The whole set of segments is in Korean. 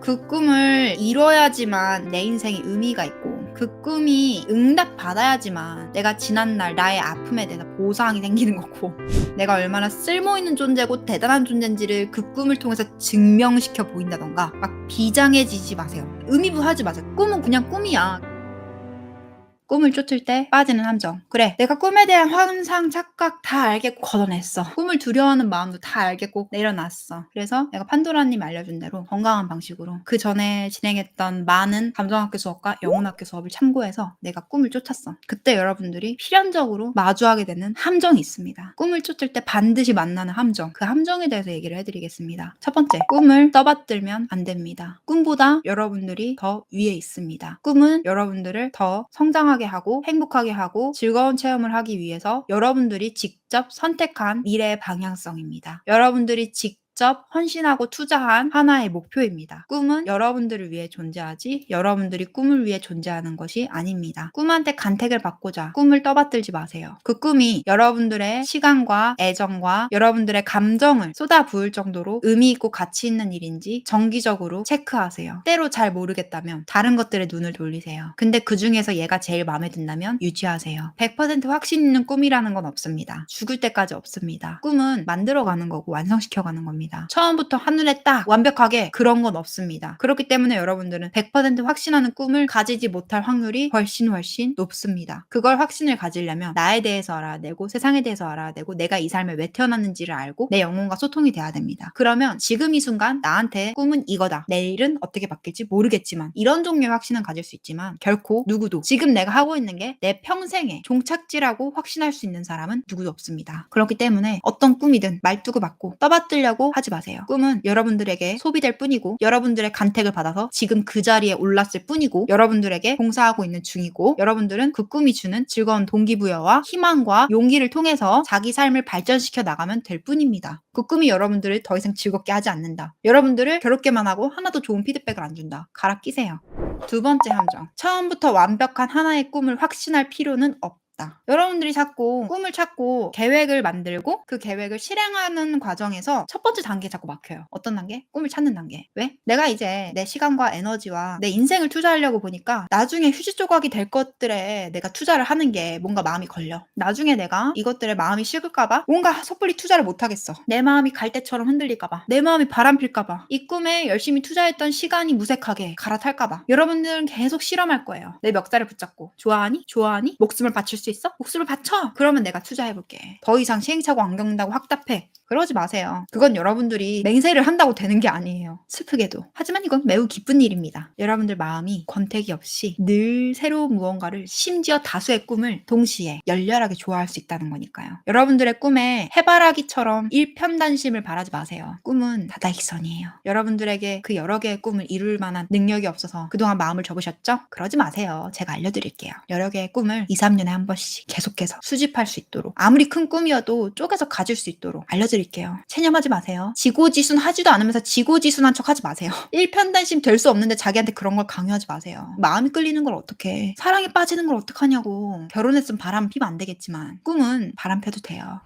그 꿈을 이뤄야지만 내 인생에 의미가 있고 그 꿈이 응답 받아야지만 내가 지난날 나의 아픔에 대해서 보상이 생기는 거고 내가 얼마나 쓸모있는 존재고 대단한 존재인지를 그 꿈을 통해서 증명시켜 보인다던가 막 비장해지지 마세요. 의미부하지 마세요. 꿈은 그냥 꿈이야. 꿈을 쫓을 때 빠지는 함정. 그래, 내가 꿈에 대한 환상, 착각 다 알겠고 걷어냈어. 꿈을 두려워하는 마음도 다 알겠고 내려놨어. 그래서 내가 판도라님이 알려준 대로 건강한 방식으로 그 전에 진행했던 많은 감정학교 수업과 영혼학교 수업을 참고해서 내가 꿈을 쫓았어. 그때 여러분들이 필연적으로 마주하게 되는 함정이 있습니다. 꿈을 쫓을 때 반드시 만나는 함정. 그 함정에 대해서 얘기를 해드리겠습니다. 첫 번째, 꿈을 떠받들면 안 됩니다. 꿈보다 여러분들이 더 위에 있습니다. 꿈은 여러분들을 더 성장하게 하고 행복하게 하고 즐거운 체험을 하기 위해서 여러분들이 직접 선택한 미래의 방향성입니다. 여러분들이 직접 헌신하고 투자한 하나의 목표입니다. 꿈은 여러분들을 위해 존재하지 여러분들이 꿈을 위해 존재하는 것이 아닙니다. 꿈한테 간택을 받고자 꿈을 떠받들지 마세요. 그 꿈이 여러분들의 시간과 애정과 여러분들의 감정을 쏟아 부을 정도로 의미 있고 가치 있는 일인지 정기적으로 체크하세요. 때로 잘 모르겠다면 다른 것들에 눈을 돌리세요. 근데 그 중에서 얘가 제일 마음에 든다면 유지하세요. 100% 확신 있는 꿈이라는 건 없습니다. 죽을 때까지 없습니다. 꿈은 만들어가는 거고 완성시켜가는 겁니다. 처음부터 한눈에 딱 완벽하게 그런 건 없습니다. 그렇기 때문에 여러분들은 100% 확신하는 꿈을 가지지 못할 확률이 훨씬 훨씬 높습니다. 그걸 확신을 가지려면 나에 대해서 알아내고 세상에 대해서 알아내고 내가 이 삶에 왜 태어났는지를 알고 내 영혼과 소통이 돼야 됩니다. 그러면 지금 이 순간 나한테 꿈은 이거다. 내일은 어떻게 바뀔지 모르겠지만 이런 종류의 확신은 가질 수 있지만 결코 누구도 지금 내가 하고 있는 게 내 평생의 종착지라고 확신할 수 있는 사람은 누구도 없습니다. 그렇기 때문에 어떤 꿈이든 말두고 받고 떠받들려고 하지 마세요. 꿈은 여러분들에게 소비될 뿐이고 여러분들의 간택을 받아서 지금 그 자리에 올랐을 뿐이고 여러분들에게 봉사하고 있는 중이고 여러분들은 그 꿈이 주는 즐거운 동기부여와 희망과 용기를 통해서 자기 삶을 발전시켜 나가면 될 뿐입니다. 그 꿈이 여러분들을 더 이상 즐겁게 하지 않는다. 여러분들을 괴롭게만 하고 하나도 좋은 피드백을 안 준다. 갈아 끼세요. 두 번째 함정. 처음부터 완벽한 하나의 꿈을 확신할 필요는 없다. 여러분들이 자꾸 꿈을 찾고 계획을 만들고 그 계획을 실행하는 과정에서 첫 번째 단계에 자꾸 막혀요. 어떤 단계? 꿈을 찾는 단계. 왜? 내가 이제 내 시간과 에너지와 내 인생을 투자하려고 보니까 나중에 휴지 조각이 될 것들에 내가 투자를 하는 게 뭔가 마음이 걸려. 나중에 내가 이것들에 마음이 식을까봐 뭔가 섣불리 투자를 못하겠어. 내 마음이 갈대처럼 흔들릴까봐. 내 마음이 바람필까봐. 이 꿈에 열심히 투자했던 시간이 무색하게 갈아탈까봐. 여러분들은 계속 실험할 거예요. 내 멱살을 붙잡고. 좋아하니? 좋아하니? 목숨을 바칠 수 있어? 목숨을 바쳐! 그러면 내가 투자해볼게. 더 이상 시행착오 안 겪는다고 확답해. 그러지 마세요. 그건 여러분들이 맹세를 한다고 되는 게 아니에요. 슬프게도. 하지만 이건 매우 기쁜 일입니다. 여러분들 마음이 권태기 없이 늘 새로운 무언가를 심지어 다수의 꿈을 동시에 열렬하게 좋아할 수 있다는 거니까요. 여러분들의 꿈에 해바라기처럼 일편단심을 바라지 마세요. 꿈은 다다익선이에요. 여러분들에게 그 여러 개의 꿈을 이룰 만한 능력이 없어서 그동안 마음을 접으셨죠? 그러지 마세요. 제가 알려드릴게요. 여러 개의 꿈을 2, 3년에 한 번씩 계속해서 수집할 수 있도록 아무리 큰 꿈이어도 쪼개서 가질 수 있도록 알려드릴게요. 드릴게요. 체념하지 마세요. 지고지순 하지도 않으면서 지고지순한 척 하지 마세요. 일편단심 될 수 없는데 자기한테 그런 걸 강요하지 마세요. 마음이 끌리는 걸 어떻게 사랑에 빠지는 걸 어떡하냐고. 결혼했으면 바람 피면 안 되겠지만 꿈은 바람 펴도 돼요.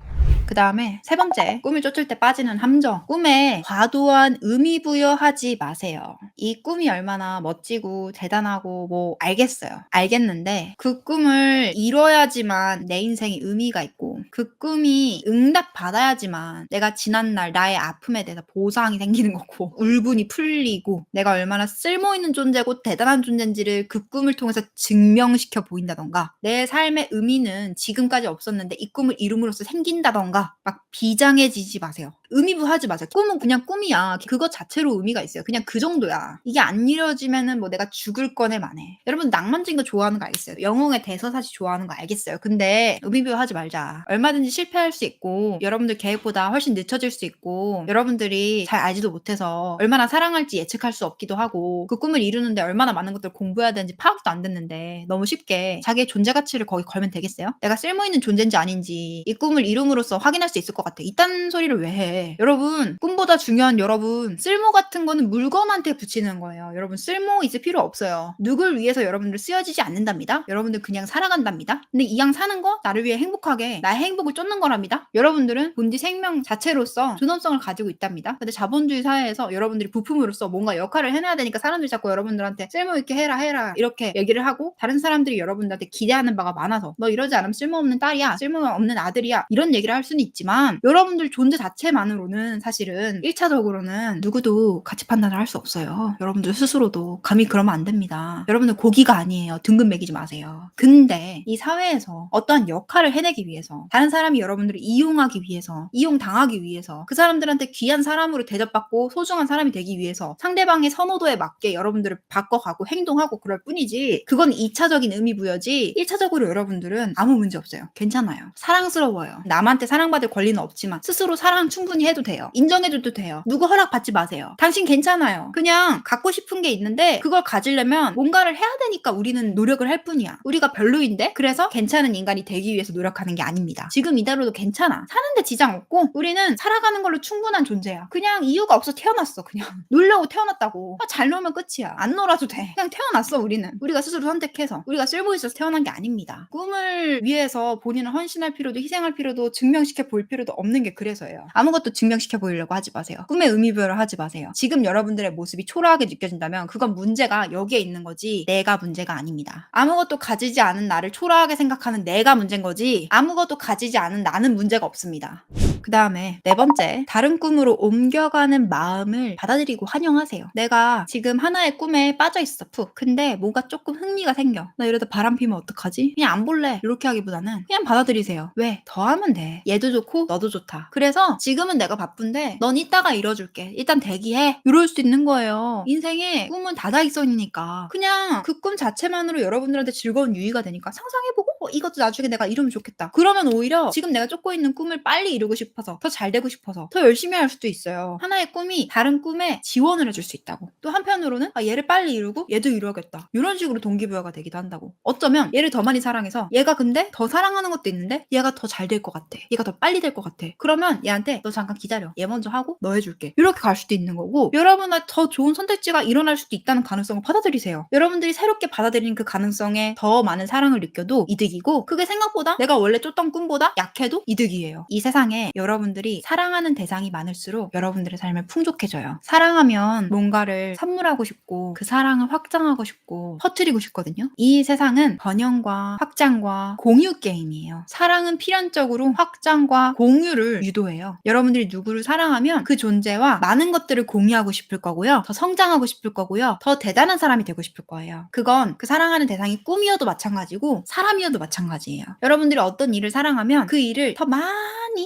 그 다음에 세 번째, 꿈을 쫓을 때 빠지는 함정. 꿈에 과도한 의미 부여하지 마세요. 이 꿈이 얼마나 멋지고 대단하고 뭐 알겠어요. 알겠는데 그 꿈을 이뤄야지만 내 인생에 의미가 있고 그 꿈이 응답 받아야지만 내가 지난날 나의 아픔에 대해서 보상이 생기는 거고 울분이 풀리고 내가 얼마나 쓸모있는 존재고 대단한 존재인지를 그 꿈을 통해서 증명시켜 보인다던가 내 삶의 의미는 지금까지 없었는데 이 꿈을 이룸으로써 생긴다던가 막 비장해지지 마세요. 의미부하지 마세요. 꿈은 그냥 꿈이야. 그것 자체로 의미가 있어요. 그냥 그 정도야. 이게 안 이루어지면은 뭐 내가 죽을 거네 만에. 여러분 낭만적인 거 좋아하는 거 알겠어요. 영웅의 대서사시 좋아하는 거 알겠어요. 근데 의미부하지 말자. 얼마든지 실패할 수 있고 여러분들 계획보다 훨씬 늦춰질 수 있고 여러분들이 잘 알지도 못해서 얼마나 사랑할지 예측할 수 없기도 하고 그 꿈을 이루는데 얼마나 많은 것들을 공부해야 되는지 파악도 안 됐는데 너무 쉽게 자기의 존재 가치를 거기 걸면 되겠어요? 내가 쓸모 있는 존재인지 아닌지 이 꿈을 이룸으로써 확인할 수 있을 것 같아. 이딴 소리를 왜 해? 돼. 여러분, 꿈보다 중요한 여러분, 쓸모 같은 거는 물건한테 붙이는 거예요. 여러분, 쓸모 이제 필요 없어요. 누굴 위해서 여러분들 쓰여지지 않는답니다. 여러분들 그냥 살아간답니다. 근데 이왕 사는 거 나를 위해 행복하게 나의 행복을 쫓는 거랍니다. 여러분들은 본디 생명 자체로서 존엄성을 가지고 있답니다. 근데 자본주의 사회에서 여러분들이 부품으로서 뭔가 역할을 해내야 되니까 사람들이 자꾸 여러분들한테 쓸모 있게 해라 해라 이렇게 얘기를 하고 다른 사람들이 여러분들한테 기대하는 바가 많아서 너 이러지 않으면 쓸모없는 딸이야 쓸모없는 아들이야 이런 얘기를 할 수는 있지만 여러분들 존재 자체만 으로는 사실은 1차적으로는 누구도 가치 판단을 할 수 없어요. 여러분들 스스로도 감히 그러면 안 됩니다. 여러분들 고기가 아니에요. 등급 매기지 마세요. 근데 이 사회에서 어떠한 역할을 해내기 위해서 다른 사람이 여러분들을 이용하기 위해서 이용당하기 위해서 그 사람들한테 귀한 사람으로 대접받고 소중한 사람이 되기 위해서 상대방의 선호도에 맞게 여러분들을 바꿔가고 행동하고 그럴 뿐이지 그건 2차적인 의미 부여지 1차적으로 여러분들은 아무 문제 없어요. 괜찮아요. 사랑스러워요. 남한테 사랑받을 권리는 없지만 스스로 사랑 충분히 해도 돼요. 인정해줘도 돼요. 누구 허락 받지 마세요. 당신 괜찮아요. 그냥 갖고 싶은 게 있는데 그걸 가지려면 뭔가를 해야 되니까 우리는 노력을 할 뿐이야. 우리가 별로인데 그래서 괜찮은 인간이 되기 위해서 노력하는 게 아닙니다. 지금 이대로도 괜찮아. 사는데 지장 없고 우리는 살아가는 걸로 충분한 존재야. 그냥 이유가 없어 태어났어. 그냥 놀려고 태어났다고. 아, 잘 놀면 끝이야. 안 놀아도 돼. 그냥 태어났어 우리는. 우리가 스스로 선택해서 우리가 쓸모 있어서 태어난 게 아닙니다. 꿈을 위해서 본인을 헌신할 필요도 희생할 필요도 증명시켜 보일 필요도 없는 게 그래서예요. 아무것도 증명시켜 보이려고 하지 마세요. 꿈의 의미 부여를 하지 마세요. 지금 여러분들의 모습이 초라하게 느껴진다면 그건 문제가 여기에 있는 거지 내가 문제가 아닙니다. 아무것도 가지지 않은 나를 초라하게 생각하는 내가 문제인 거지 아무것도 가지지 않은 나는 문제가 없습니다. 그 다음에 네 번째, 다른 꿈으로 옮겨가는 마음을 받아들이고 환영하세요. 내가 지금 하나의 꿈에 빠져 있어, 푹. 근데 뭔가 조금 흥미가 생겨. 나 이러다 바람 피면 어떡하지? 그냥 안 볼래. 이렇게 하기보다는 그냥 받아들이세요. 왜? 더 하면 돼. 얘도 좋고 너도 좋다. 그래서 지금은 내가 바쁜데 넌 이따가 이뤄줄게. 일단 대기해. 이럴 수 있는 거예요. 인생에 꿈은 다다익선이니까 그냥 그 꿈 자체만으로 여러분들한테 즐거운 유의가 되니까 상상해보고 어, 이것도 나중에 내가 이루면 좋겠다. 그러면 오히려 지금 내가 쫓고 있는 꿈을 빨리 이루고 싶어서 더 잘 되고 싶어서 더 열심히 할 수도 있어요. 하나의 꿈이 다른 꿈에 지원을 해줄 수 있다고. 또 한편으로는 아, 얘를 빨리 이루고 얘도 이루어야겠다. 이런 식으로 동기부여가 되기도 한다고. 어쩌면 얘를 더 많이 사랑해서 얘가 근데 더 사랑하는 것도 있는데 얘가 더 잘 될 것 같아. 얘가 더 빨리 될 것 같아. 그러면 얘한테 너 잠깐 기다려. 얘 먼저 하고 너 해줄게. 이렇게 갈 수도 있는 거고 여러분의 더 좋은 선택지가 일어날 수도 있다는 가능성을 받아들이세요. 여러분들이 새롭게 받아들이는 그 가능성에 더 많은 사랑을 느껴도 이득이 고 그게 생각보다 내가 원래 쫓던 꿈보다 약해도 이득이에요. 이 세상에 여러분들이 사랑하는 대상이 많을수록 여러분들의 삶을 풍족해져요. 사랑하면 뭔가를 선물하고 싶고 그 사랑을 확장하고 싶고 퍼뜨리고 싶거든요. 이 세상은 번영과 확장과 공유 게임이에요. 사랑은 필연적으로 확장과 공유를 유도해요. 여러분들이 누구를 사랑하면 그 존재와 많은 것들을 공유하고 싶을 거고요. 더 성장하고 싶을 거고요. 더 대단한 사람이 되고 싶을 거예요. 그건 그 사랑하는 대상이 꿈이어도 마찬가지고 사람이어도 마찬가지예요. 여러분들이 어떤 일을 사랑하면 그 일을 더 많이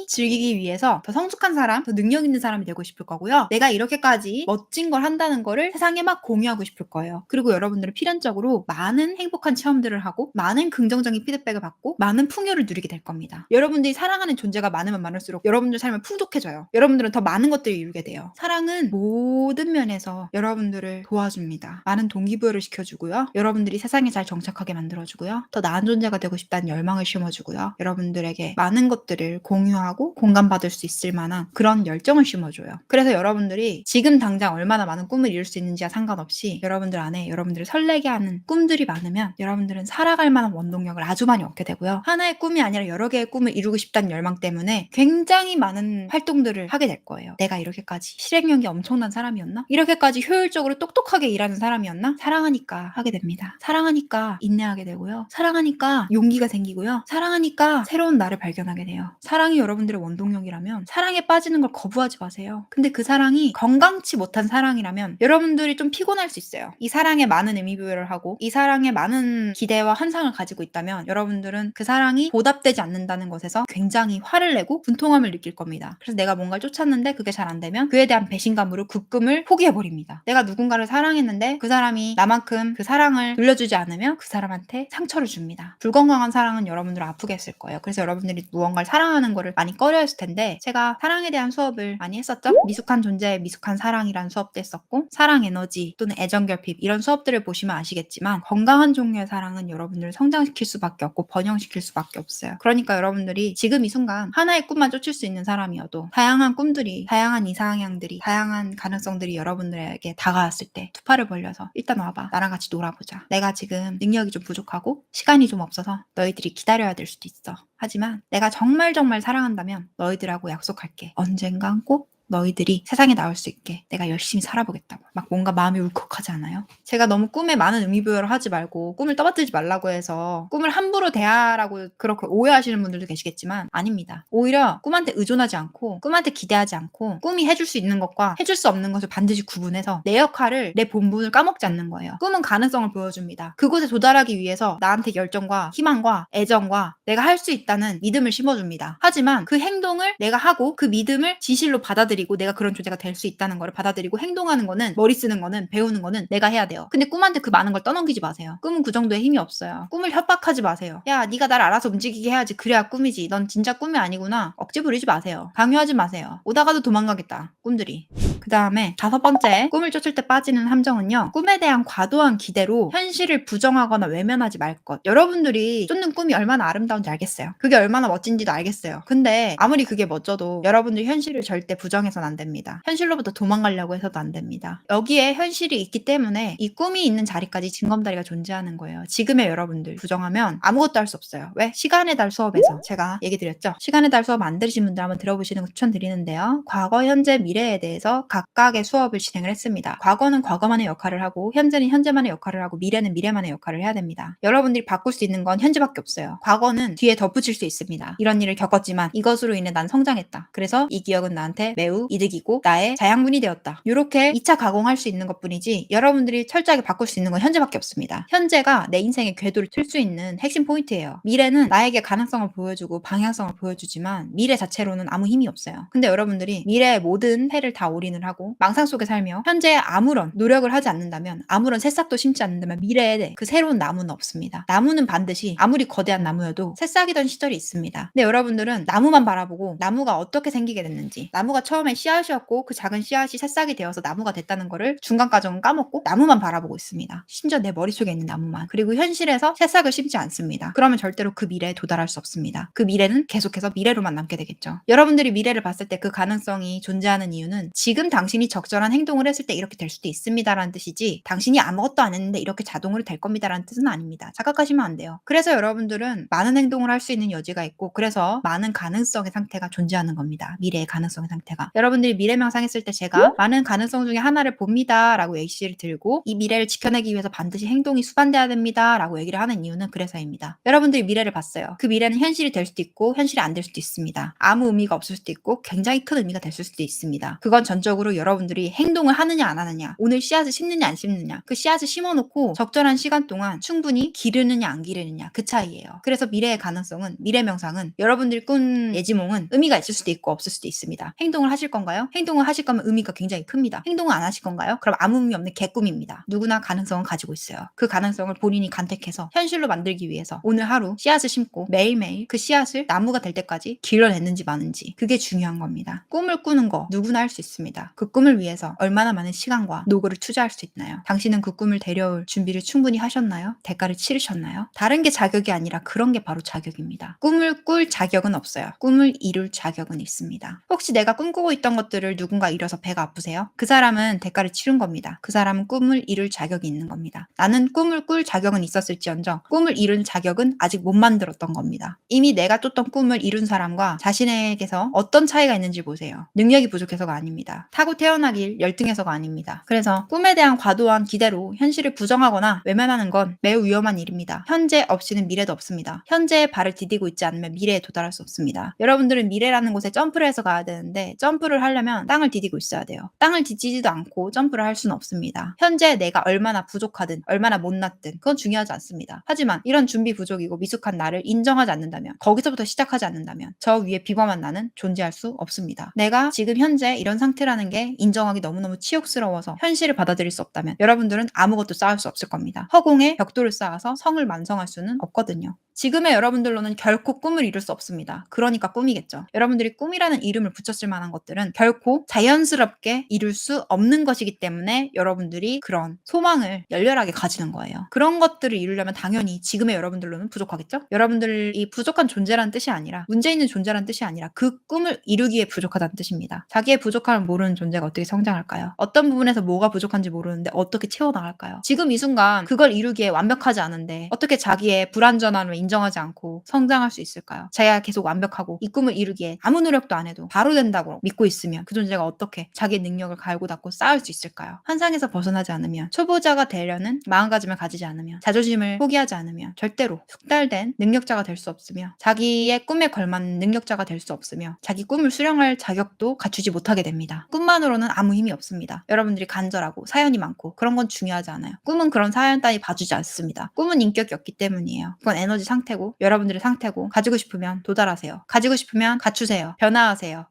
즐기기 위해서 더 성숙한 사람, 더 능력 있는 사람이 되고 싶을 거고요. 내가 이렇게까지 멋진 걸 한다는 거를 세상에 막 공유하고 싶을 거예요. 그리고 여러분들은 필연적으로 많은 행복한 체험들을 하고 많은 긍정적인 피드백을 받고 많은 풍요를 누리게 될 겁니다. 여러분들이 사랑하는 존재가 많으면 많을수록 여러분들 삶은 풍족해져요. 여러분들은 더 많은 것들을 이루게 돼요. 사랑은 모든 면에서 여러분들을 도와줍니다. 많은 동기부여를 시켜주고요. 여러분들이 세상에 잘 정착하게 만들어주고요. 더 나은 존재가 되고 싶다는 열망을 심어주고요. 여러분들에게 많은 것들을 공유 하고 공감받을 수 있을 만한 그런 열정을 심어줘요. 그래서 여러분들이 지금 당장 얼마나 많은 꿈을 이룰 수 있는지와 상관없이 여러분들 안에 여러분들을 설레게 하는 꿈들이 많으면 여러분들은 살아갈 만한 원동력을 아주 많이 얻게 되고요. 하나의 꿈이 아니라 여러 개의 꿈을 이루고 싶다는 열망 때문에 굉장히 많은 활동들을 하게 될 거예요. 내가 이렇게까지 실행력이 엄청난 사람이었나? 이렇게까지 효율적으로 똑똑하게 일하는 사람이었나? 사랑하니까 하게 됩니다. 사랑하니까 인내하게 되고요. 사랑하니까 용기가 생기고요. 사랑하니까 새로운 나를 발견하게 돼요. 사랑이 여러분들의 원동력이라면 사랑에 빠지는 걸 거부하지 마세요. 근데 그 사랑이 건강치 못한 사랑이라면 여러분들이 좀 피곤할 수 있어요. 이 사랑에 많은 의미 부여를 하고 이 사랑에 많은 기대와 환상을 가지고 있다면 여러분들은 그 사랑이 보답되지 않는다는 것에서 굉장히 화를 내고 분통함을 느낄 겁니다. 그래서 내가 뭔가를 쫓았는데 그게 잘 안 되면 그에 대한 배신감으로 그 꿈을 포기해 버립니다. 내가 누군가를 사랑했는데 그 사람이 나만큼 그 사랑을 돌려주지 않으면 그 사람한테 상처를 줍니다. 불건강한 사랑은 여러분들을 아프게 했을 거예요. 그래서 여러분들이 무언가를 사랑하는 거를 많이 꺼려했을 텐데 제가 사랑에 대한 수업을 많이 했었죠. 미숙한 존재의 미숙한 사랑이라는 수업도 했었고 사랑 에너지 또는 애정 결핍 이런 수업들을 보시면 아시겠지만 건강한 종류의 사랑은 여러분들을 성장시킬 수밖에 없고 번영시킬 수밖에 없어요. 그러니까 여러분들이 지금 이 순간 하나의 꿈만 쫓을 수 있는 사람이어도 다양한 꿈들이 다양한 이상향들이 다양한 가능성들이 여러분들에게 다가왔을 때 두 팔을 벌려서 일단 와봐 나랑 같이 놀아보자. 내가 지금 능력이 좀 부족하고 시간이 좀 없어서 너희들이 기다려야 될 수도 있어. 하지만 내가 정말 정말 사랑 한다면 너희들하고 약속할게. 언젠간 꼭 너희들이 세상에 나올 수 있게 내가 열심히 살아보겠다고. 막 뭔가 마음이 울컥하지 않아요? 제가 너무 꿈에 많은 의미부여를 하지 말고 꿈을 떠받들지 말라고 해서 꿈을 함부로 대하라고 그렇게 오해하시는 분들도 계시겠지만 아닙니다. 오히려 꿈한테 의존하지 않고 꿈한테 기대하지 않고 꿈이 해줄 수 있는 것과 해줄 수 없는 것을 반드시 구분해서 내 역할을 내 본분을 까먹지 않는 거예요. 꿈은 가능성을 보여줍니다. 그곳에 도달하기 위해서 나한테 열정과 희망과 애정과 내가 할 수 있다는 믿음을 심어줍니다. 하지만 그 행동을 내가 하고 그 믿음을 진실로 받아들이고 내가 그런 존재가 될 수 있다는 것을 받아들이고 행동하는 거는 머리 쓰는 거는 배우는 거는 내가 해야 돼요. 근데 꿈한테 그 많은 걸 떠넘기지 마세요. 꿈은 그 정도의 힘이 없어요. 꿈을 협박하지 마세요. 야, 네가 날 알아서 움직이게 해야지. 그래야 꿈이지. 넌 진짜 꿈이 아니구나. 억지 부리지 마세요. 강요하지 마세요. 오다가도 도망가겠다. 꿈들이. 그 다음에 다섯 번째 꿈을 쫓을 때 빠지는 함정은요. 꿈에 대한 과도한 기대로 현실을 부정하거나 외면하지 말 것. 여러분들이 쫓는 꿈이 얼마나 아름다운지 알겠어요. 그게 얼마나 멋진지도 알겠어요. 근데 아무리 그게 멋져도 여러분들 현실을 절대 부정해서는 안 됩니다. 현실로부터 도망가려고 해서도 안 됩니다. 여기에 현실이 있기 때문에 이 꿈이 있는 자리까지 징검다리가 존재하는 거예요. 지금의 여러분들 부정하면 아무것도 할 수 없어요. 왜? 시간의 달 수업에서 제가 얘기 드렸죠. 시간의 달 수업 안 들으신 분들 한번 들어보시는 거 추천드리는데요. 과거, 현재, 미래에 대해서 각각의 수업을 진행을 했습니다. 과거는 과거만의 역할을 하고 현재는 현재만의 역할을 하고 미래는 미래만의 역할을 해야 됩니다. 여러분들이 바꿀 수 있는 건 현재밖에 없어요. 과거는 뒤에 덧붙일 수 있습니다. 이런 일을 겪었지만 이것으로 인해 난 성장했다. 그래서 이 기억은 나한테 매우 이득이고 나의 자양분이 되었다. 이렇게 2차 가공 할 수 있는 것 뿐이지 여러분들이 철저하게 바꿀 수 있는 건 현재밖에 없습니다. 현재가 내 인생의 궤도를 틀 수 있는 핵심 포인트예요. 미래는 나에게 가능성을 보여주고 방향성을 보여주지만 미래 자체로는 아무 힘이 없어요. 근데 여러분들이 미래의 모든 패를 다 올인을 하고 망상 속에 살며 현재에 아무런 노력을 하지 않는다면 아무런 새싹도 심지 않는다면 미래에 그 새로운 나무는 없습니다. 나무는 반드시 아무리 거대한 나무여도 새싹이던 시절이 있습니다. 근데 여러분들은 나무만 바라보고 나무가 어떻게 생기게 됐는지 나무가 처음에 씨앗이었고 그 작은 씨앗이 새싹이 되어서 나무가 됐다는 거를 중간 과정은 까먹고 나무만 바라보고 있습니다. 심지어 내 머릿속에 있는 나무만. 그리고 현실에서 새싹을 심지 않습니다. 그러면 절대로 그 미래에 도달할 수 없습니다. 그 미래는 계속해서 미래로만 남게 되겠죠. 여러분들이 미래를 봤을 때 그 가능성이 존재하는 이유는 지금 당신이 적절한 행동을 했을 때 이렇게 될 수도 있습니다라는 뜻이지 당신이 아무것도 안 했는데 이렇게 자동으로 될 겁니다라는 뜻은 아닙니다. 착각하시면 안 돼요. 그래서 여러분들은 많은 행동을 할 수 있는 여지가 있고 그래서 많은 가능성의 상태가 존재하는 겁니다. 미래의 가능성의 상태가. 여러분들이 미래 명상했을 때 제가 많은 가능성 중에 하나를 봅니다 라고 예시를 들고 이 미래를 지켜내기 위해서 반드시 행동이 수반돼야 됩니다 라고 얘기를 하는 이유는 그래서입니다. 여러분들이 미래를 봤어요. 그 미래는 현실이 될 수도 있고 현실이 안 될 수도 있습니다. 아무 의미가 없을 수도 있고 굉장히 큰 의미가 됐을 수도 있습니다. 그건 전적으로 여러분들이 행동을 하느냐 안 하느냐 오늘 씨앗을 심느냐 안 심느냐 그 씨앗을 심어놓고 적절한 시간 동안 충분히 기르느냐 안 기르느냐 그 차이예요. 그래서 미래의 가능성은 미래 명상은 여러분들이 꾼 예지몽은 의미가 있을 수도 있고 없을 수도 있습니다. 행동을 하실 건가요? 행동을 하실 거면 의미가 굉장히 큽니다. 행동을 안 하실 건가요? 그럼 아무 의미 없는 개꿈입니다. 누구나 가능성은 가지고 있어요. 그 가능성을 본인이 간택해서 현실로 만들기 위해서 오늘 하루 씨앗을 심고 매일매일 그 씨앗을 나무가 될 때까지 길러냈는지 마는지 그게 중요한 겁니다. 꿈을 꾸는 거 누구나 할 수 있습니다. 그 꿈을 위해서 얼마나 많은 시간과 노고를 투자할 수 있나요? 당신은 그 꿈을 데려올 준비를 충분히 하셨나요? 대가를 치르셨나요? 다른 게 자격이 아니라 그런 게 바로 자격입니다. 꿈을 꿀 자격은 없어요. 꿈을 이룰 자격은 있습니다. 혹시 내가 꿈꾸고 있던 것들을 누군가 잃어서 배가 아프세요? 그 사람은 대가를 치른 겁니다. 그 사람은 꿈을 이룰 자격이 있는 겁니다. 나는 꿈을 꿀 자격은 있었을지언정 꿈을 이룬 자격은 아직 못 만들었던 겁니다. 이미 내가 쫓던 꿈을 이룬 사람과 자신에게서 어떤 차이가 있는지 보세요. 능력이 부족해서가 아닙니다. 타고 태어나길 열등해서가 아닙니다. 그래서 꿈에 대한 과도한 기대로 현실을 부정하거나 외면하는 건 매우 위험한 일입니다. 현재 없이는 미래도 없습니다. 현재에 발을 디디고 있지 않으면 미래에 도달할 수 없습니다. 여러분들은 미래라는 곳에 점프를 해서 가야 되는데 점프 점프를 하려면 땅을 디디고 있어야 돼요. 땅을 디지지도 않고 점프를 할 수는 없습니다. 현재 내가 얼마나 부족하든 얼마나 못났든 그건 중요하지 않습니다. 하지만 이런 준비 부족이고 미숙한 나를 인정하지 않는다면 거기서부터 시작하지 않는다면 저 위에 비범한 나는 존재할 수 없습니다. 내가 지금 현재 이런 상태라는 게 인정하기 너무너무 치욕스러워서 현실을 받아들일 수 없다면 여러분들은 아무것도 쌓을 수 없을 겁니다. 허공에 벽돌을 쌓아서 성을 완성할 수는 없거든요. 지금의 여러분들로는 결코 꿈을 이룰 수 없습니다. 그러니까 꿈이겠죠. 여러분들이 꿈이라는 이름을 붙였을 만한 것들은 결코 자연스럽게 이룰 수 없는 것 이기 때문에 여러분들이 그런 소망을 열렬하게 가지는 거예요. 그런 것들을 이루려면 당연히 지금의 여러분들로는 부족하겠죠? 여러분들이 부족한 존재라는 뜻이 아니라 문제 있는 존재라는 뜻이 아니라 그 꿈을 이루기에 부족하다는 뜻입니다. 자기의 부족함을 모르는 존재가 어떻게 성장할까요? 어떤 부분에서 뭐가 부족한지 모르는데 어떻게 채워나갈까요? 지금 이 순간 그걸 이루기에 완벽하지 않은데 어떻게 자기의 불완전함을 인정하지 않고 성장할 수 있을까요? 자기가 계속 완벽하고 이 꿈을 이루기에 아무 노력도 안 해도 바로 된다고 믿고 있으면 그 존재가 어떻게 자기의 능력을 갈고 닦고 쌓을 수 있을까요? 환상에서 벗어나지 않으면 초보자가 되려는 마음가짐을 가지지 않으면 자존심을 포기하지 않으면 절대로 숙달된 능력자가 될 수 없으며 자기의 꿈에 걸맞는 능력자가 될 수 없으며 자기 꿈을 수령할 자격도 갖추지 못하게 됩니다. 꿈만으로는 아무 힘이 없습니다. 여러분들이 간절하고 사연이 많고 그런 건 중요하지 않아요. 꿈은 그런 사연 따위 봐주지 않습니다. 꿈은 인격이 없기 때문이에요. 그건 에너지 상태고 여러분들의 상태고 가지고 싶으면 도달하세요. 가지고 싶으면 갖추세요. 변화하세요.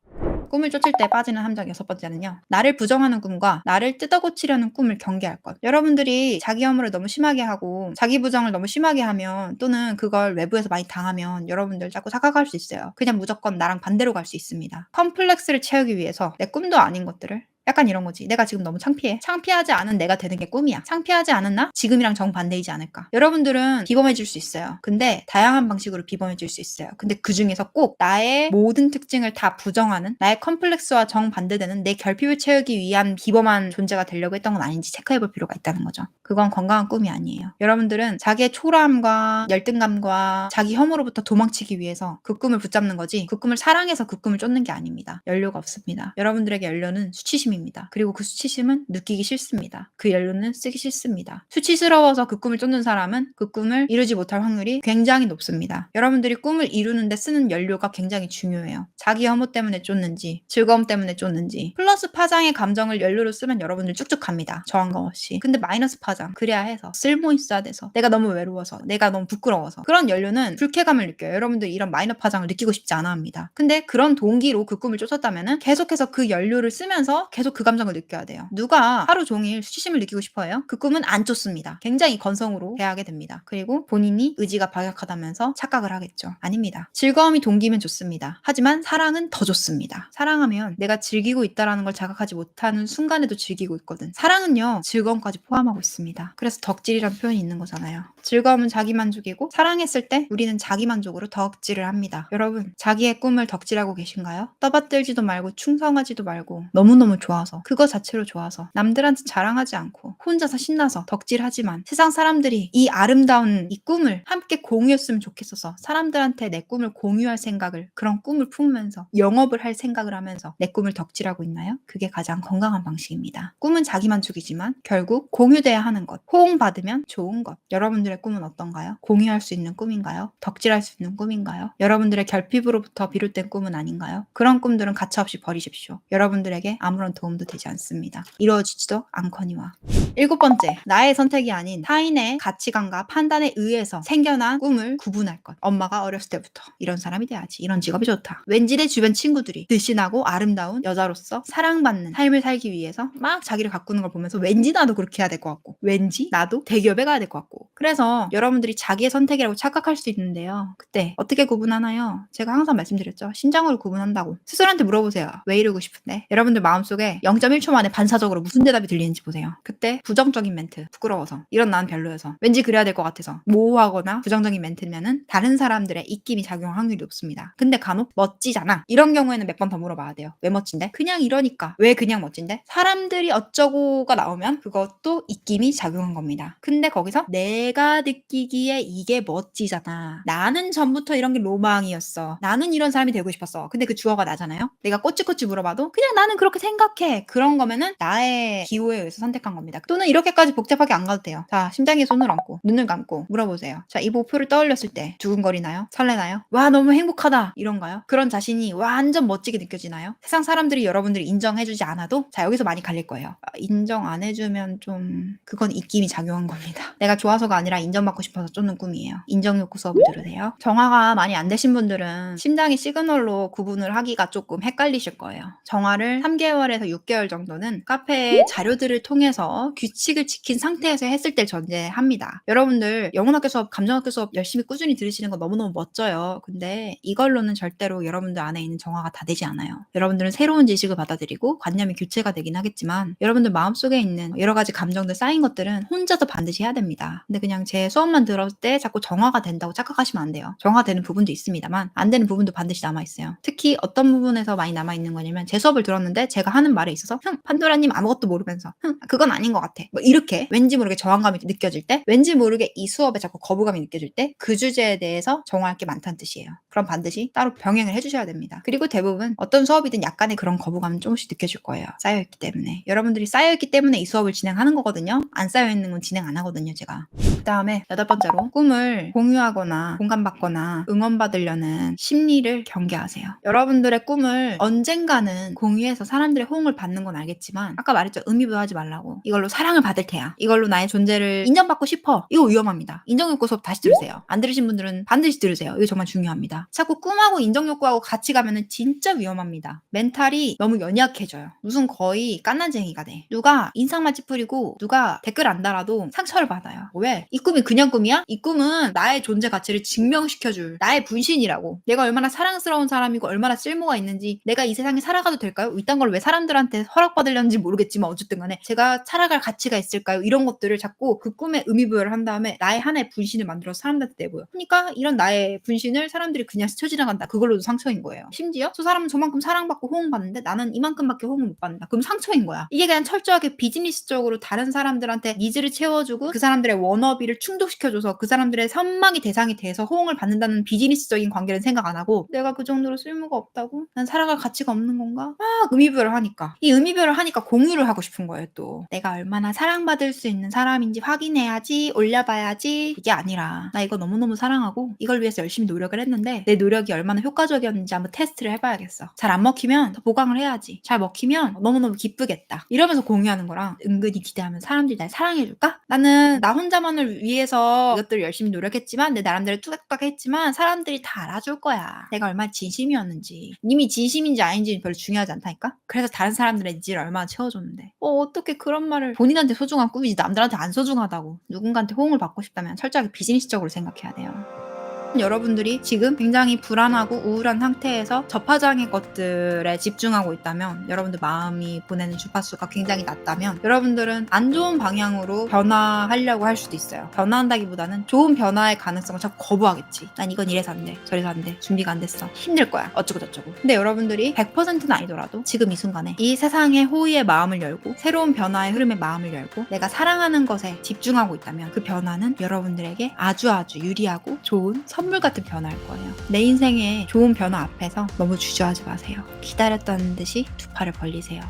꿈을 쫓을 때 빠지는 함정 여섯 번째는요. 나를 부정하는 꿈과 나를 뜯어고치려는 꿈을 경계할 것. 여러분들이 자기 혐오를 너무 심하게 하고 자기 부정을 너무 심하게 하면 또는 그걸 외부에서 많이 당하면 여러분들 자꾸 착각할 수 있어요. 그냥 무조건 나랑 반대로 갈 수 있습니다. 컴플렉스를 채우기 위해서 내 꿈도 아닌 것들을 약간 이런 거지. 내가 지금 너무 창피해. 창피하지 않은 내가 되는 게 꿈이야. 창피하지 않은 나? 지금이랑 정반대이지 않을까. 여러분들은 비범해질 수 있어요. 근데 다양한 방식으로 비범해질 수 있어요. 근데 그 중에서 꼭 나의 모든 특징을 다 부정하는 나의 컴플렉스와 정반대되는 내 결핍을 채우기 위한 비범한 존재가 되려고 했던 건 아닌지 체크해 볼 필요가 있다는 거죠. 그건 건강한 꿈이 아니에요. 여러분들은 자기의 초라함과 열등감과 자기 혐오로부터 도망치기 위해서 그 꿈을 붙잡는 거지 그 꿈을 사랑해서 그 꿈을 쫓는 게 아닙니다. 연료가 없습니다. 여러분들에게 연료는 수치심 입니다. 그리고 그 수치심은 느끼기 싫습니다. 그 연료는 쓰기 싫습니다. 수치스러워서 그 꿈을 쫓는 사람은 그 꿈을 이루지 못할 확률이 굉장히 높습니다. 여러분들이 꿈을 이루는데 쓰는 연료가 굉장히 중요해요. 자기 혐오 때문에 쫓는지 즐거움 때문에 쫓는지 플러스 파장의 감정을 연료로 쓰면 여러분들 쭉쭉 갑니다. 저항감 없이. 근데 마이너스 파장 그래야 해서 쓸모 있어야 돼서 내가 너무 외로워서 내가 너무 부끄러워서 그런 연료는 불쾌감을 느껴요. 여러분들 이런 마이너 파장을 느끼고 싶지 않아 합니다. 근데 그런 동기로 그 꿈을 쫓았다면은 계속해서 그 연료를 쓰면서 계속 그 감정을 느껴야 돼요. 누가 하루 종일 수치심을 느끼고 싶어요? 그 꿈은 안 쫓습니다. 굉장히 건성으로 대하게 됩니다. 그리고 본인이 의지가 박약하다면서 착각을 하겠죠. 아닙니다. 즐거움이 동기면 좋습니다. 하지만 사랑은 더 좋습니다. 사랑하면 내가 즐기고 있다라는 걸 자각하지 못하는 순간에도 즐기고 있거든. 사랑은요, 즐거움까지 포함하고 있습니다. 그래서 덕질이란 표현이 있는 거잖아요. 즐거움은 자기 만족이고 사랑했을 때 우리는 자기 만족으로 덕질을 합니다. 여러분, 자기의 꿈을 덕질하고 계신가요? 떠받들지도 말고 충성하지도 말고 너무너무 좋아 서 그거 자체로 좋아서 남들한테 자랑하지 않고 혼자서 신나서 덕질하지만 세상 사람들이 이 아름다운 이 꿈을 함께 공유했으면 좋겠어서 사람들한테 내 꿈을 공유할 생각을 그런 꿈을 품으면서 영업을 할 생각을 하면서 내 꿈을 덕질하고 있나요? 그게 가장 건강한 방식입니다. 꿈은 자기 만족이지만 결국 공유돼야 하는 것. 호응받으면 좋은 것. 여러분들의 꿈은 어떤가요? 공유할 수 있는 꿈인가요? 덕질할 수 있는 꿈인가요? 여러분들의 결핍으로부터 비롯된 꿈은 아닌가요? 그런 꿈들은 가차없이 버리십시오. 여러분들에게 아무런 도 움도 되지 않습니다. 이루어지지도 않거니와. 일곱 번째, 나의 선택이 아닌 타인의 가치관과 판단에 의해서 생겨난 꿈을 구분할 것. 엄마가 어렸을 때부터 이런 사람이 돼야지. 이런 직업이 좋다. 왠지 내 주변 친구들이 늘씬하고 아름다운 여자로서 사랑받는 삶을 살기 위해서 막 자기를 가꾸는 걸 보면서 왠지 나도 그렇게 해야 될 것 같고 왠지 나도 대기업에 가야 될 것 같고 그래서 여러분들이 자기의 선택이라고 착각할 수 있는데요. 그때 어떻게 구분하나요? 제가 항상 말씀드렸죠. 심장으로 구분한다고. 스스로한테 물어보세요. 왜 이러고 싶은데? 여러분들 마음속에 0.1초 만에 반사적으로 무슨 대답이 들리는지 보세요. 그때 부정적인 멘트, 부끄러워서 이런 난 별로여서 왠지 그래야 될 것 같아서 모호하거나 부정적인 멘트면은 다른 사람들의 입김이 작용할 확률이 높습니다. 근데 간혹 멋지잖아. 이런 경우에는 몇 번 더 물어봐야 돼요. 왜 멋진데? 그냥 이러니까. 왜 그냥 멋진데? 사람들이 어쩌고가 나오면 그것도 입김이 작용한 겁니다. 근데 거기서 내 내가 느끼기에 이게 멋지잖아. 나는 전부터 이런 게 로망이었어. 나는 이런 사람이 되고 싶었어. 근데 그 주어가 나잖아요. 내가 꼬치꼬치 물어봐도 그냥 나는 그렇게 생각해. 그런 거면은 나의 기호에 의해서 선택한 겁니다. 또는 이렇게까지 복잡하게 안 가도 돼요. 자, 심장에 손을 얹고 눈을 감고 물어보세요. 자, 이 목표를 떠올렸을 때 두근거리나요? 설레나요? 와, 너무 행복하다. 이런가요? 그런 자신이 완전 멋지게 느껴지나요? 세상 사람들이 여러분들이 인정해주지 않아도 자, 여기서 많이 갈릴 거예요. 아, 인정 안 해주면 좀 그건 입김이 작용한 겁니다. 내가 좋아서가 아니라 인정받고 싶어서 쫓는 꿈이에요. 인정 욕구 수업을 들으세요. 정화가 많이 안 되신 분들은 심장이 시그널로 구분을 하기가 조금 헷갈리실 거예요. 정화를 3개월에서 6개월 정도는 카페의 자료들을 통해서 규칙을 지킨 상태에서 했을 때 전제합니다. 여러분들 영문학교 수업, 감정학교 수업 열심히 꾸준히 들으시는 거 너무너무 멋져요. 근데 이걸로는 절대로 여러분들 안에 있는 정화가 다 되지 않아요. 여러분들은 새로운 지식을 받아들이고 관념이 교체가 되긴 하겠지만 여러분들 마음속에 있는 여러 가지 감정들 쌓인 것들은 혼자도 반드시 해야 됩니다. 근데 그냥 제 수업만 들었을 때 자꾸 정화가 된다고 착각하시면 안 돼요. 정화되는 부분도 있습니다만 안 되는 부분도 반드시 남아 있어요. 특히 어떤 부분에서 많이 남아 있는 거냐면 제 수업을 들었는데 제가 하는 말에 있어서 흥 판도라님 아무것도 모르면서 흥 그건 아닌 것 같아. 뭐 이렇게 왠지 모르게 저항감이 느껴질 때 왠지 모르게 이 수업에 자꾸 거부감이 느껴질 때 그 주제에 대해서 정화할 게 많다는 뜻이에요. 그럼 반드시 따로 병행을 해주셔야 됩니다. 그리고 대부분 어떤 수업이든 약간의 그런 거부감은 조금씩 느껴질 거예요. 쌓여있기 때문에 여러분들이 쌓여있기 때문에 이 수업을 진행하는 거거든요. 안 쌓여있는 건 진행 안 하거든요, 제가. 그 다음에 여덟 번째로 꿈을 공유하거나 공감받거나 응원받으려는 심리를 경계하세요. 여러분들의 꿈을 언젠가는 공유해서 사람들의 호응을 받는 건 알겠지만 아까 말했죠. 의미 부여하지 말라고. 이걸로 사랑을 받을 테야. 이걸로 나의 존재를 인정받고 싶어. 이거 위험합니다. 인정욕구 수업 다시 들으세요. 안 들으신 분들은 반드시 들으세요. 이거 정말 중요합니다. 자꾸 꿈하고 인정 욕구하고 같이 가면은 진짜 위험합니다. 멘탈이 너무 연약해져요. 무슨 거의 깐난쟁이가 돼. 누가 인상만 찌푸리고 누가 댓글 안 달아도 상처를 받아요. 왜? 이 꿈이 그냥 꿈이야? 이 꿈은 나의 존재 가치를 증명시켜줄 나의 분신이라고. 내가 얼마나 사랑스러운 사람이고 얼마나 쓸모가 있는지 내가 이 세상에 살아가도 될까요? 이딴 걸 왜 사람들한테 허락받으려는지 모르겠지만 어쨌든 간에 제가 살아갈 가치가 있을까요? 이런 것들을 자꾸 그 꿈에 의미부여를 한 다음에 나의 하나의 분신을 만들어서 사람들한테 내보여. 그러니까 이런 나의 분신을 사람들이 그냥 스쳐 지나간다. 그걸로도 상처인 거예요. 심지어 저 사람은 저만큼 사랑받고 호응받는데 나는 이만큼밖에 호응을 못 받는다. 그럼 상처인 거야. 이게 그냥 철저하게 비즈니스적으로 다른 사람들한테 니즈를 채워주고 그 사람들의 워너비를 충족시켜줘서 그 사람들의 선망이 대상이 돼서 호응을 받는다는 비즈니스적인 관계는 생각 안 하고 내가 그 정도로 쓸모가 없다고? 난 살아갈 가치가 없는 건가? 막 의미부여를 하니까 이 의미부여를 하니까 공유를 하고 싶은 거예요 또 내가 얼마나 사랑받을 수 있는 사람인지 확인해야지 올려봐야지 이게 아니라 나 이거 너무너무 사랑하고 이걸 위해서 열심히 노력을 했는데 내 노력이 얼마나 효과적이었는지 한번 테스트를 해봐야겠어. 잘 안 먹히면 더 보강을 해야지. 잘 먹히면 너무너무 기쁘겠다. 이러면서 공유하는 거랑 은근히 기대하면 사람들이 날 사랑해줄까? 나는 나 혼자만을 위해서 이것들을 열심히 노력했지만 내 나름대로 뚜각뚜각 했지만 사람들이 다 알아줄 거야. 내가 얼마나 진심이었는지. 이미 진심인지 아닌지 별로 중요하지 않다니까? 그래서 다른 사람들의 니즈를 얼마나 채워줬는데. 어 어떻게 그런 말을 본인한테 소중한 꿈이지 남들한테 안 소중하다고. 누군가한테 호응을 받고 싶다면 철저하게 비즈니스적으로 생각해야 돼요 여러분들이 지금 굉장히 불안하고 우울한 상태에서 저파장의 것들에 집중하고 있다면 여러분들 마음이 보내는 주파수가 굉장히 낮다면 여러분들은 안 좋은 방향으로 변화하려고 할 수도 있어요. 변화한다기보다는 좋은 변화의 가능성을 자꾸 거부하겠지. 난 이건 이래서 안 돼. 저래서 안 돼. 준비가 안 됐어. 힘들 거야. 어쩌고 저쩌고. 근데 여러분들이 100%는 아니더라도 지금 이 순간에 이 세상의 호의의 마음을 열고 새로운 변화의 흐름의 마음을 열고 내가 사랑하는 것에 집중하고 있다면 그 변화는 여러분들에게 아주 아주 유리하고 좋은 선물 같은 변화일 거예요. 내 인생의 좋은 변화 앞에서 너무 주저하지 마세요. 기다렸다는 듯이 두 팔을 벌리세요.